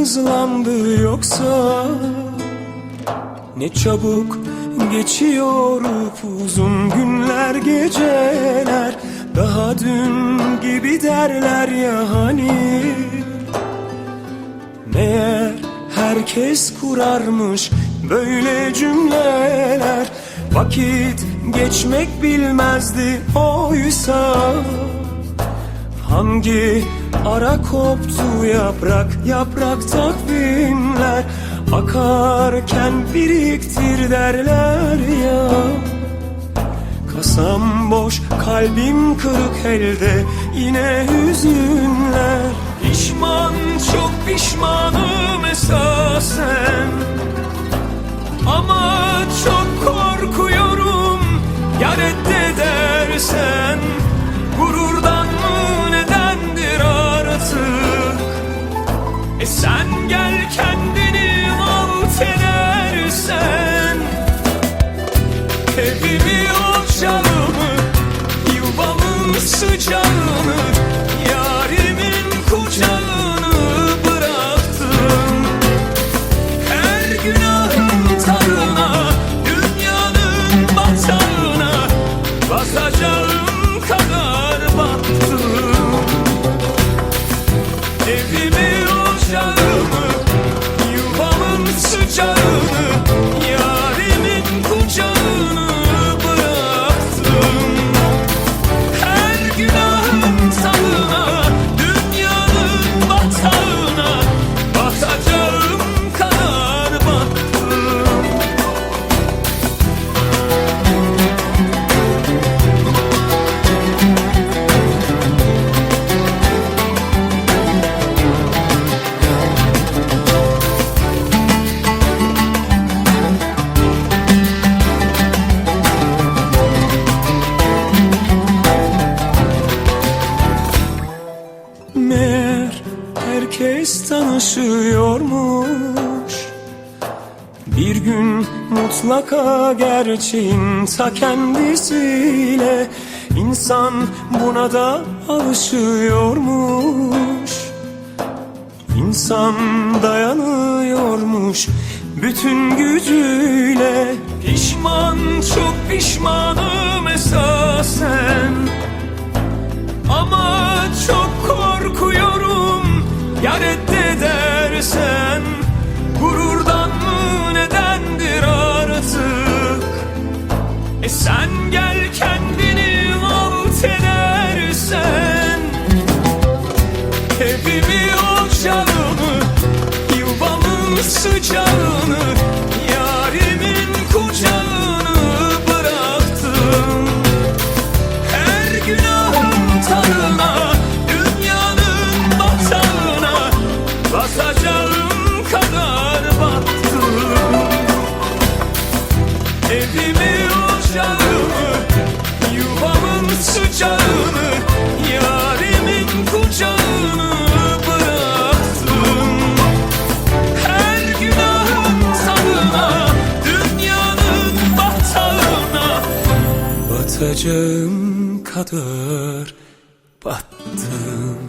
hızlandı yoksa Ne çabuk geçiyor uzun günler geceler. Daha dün gibi derler ya hani Meğer herkes kurarmış böyle cümleler. Vakit geçmek bilmezdi oysa Hangi ara koptu yaprak yaprak takvimler. Akarken biriktir derler ya. Kasam boş kalbim kırık elde yine hüzünler. Pişman çok pişmanım esasen. Ama çok korkuyorum ya reddedersen Gururdan Bir gün mutlaka gerçeğin ta kendisiyle insan buna da alışıyormuş. İnsan dayanıyormuş bütün gücüyle. Pişman çok pişmanım esasen. Ama çok korkuyorum ya reddedersen sıcağını Yarimin kucağını bıraktım. Her günahın tadına Dünyanın batağına Basacağım kadar battım. Evimi ocağımı Yuvamın sıcağını Batacağım kadar battım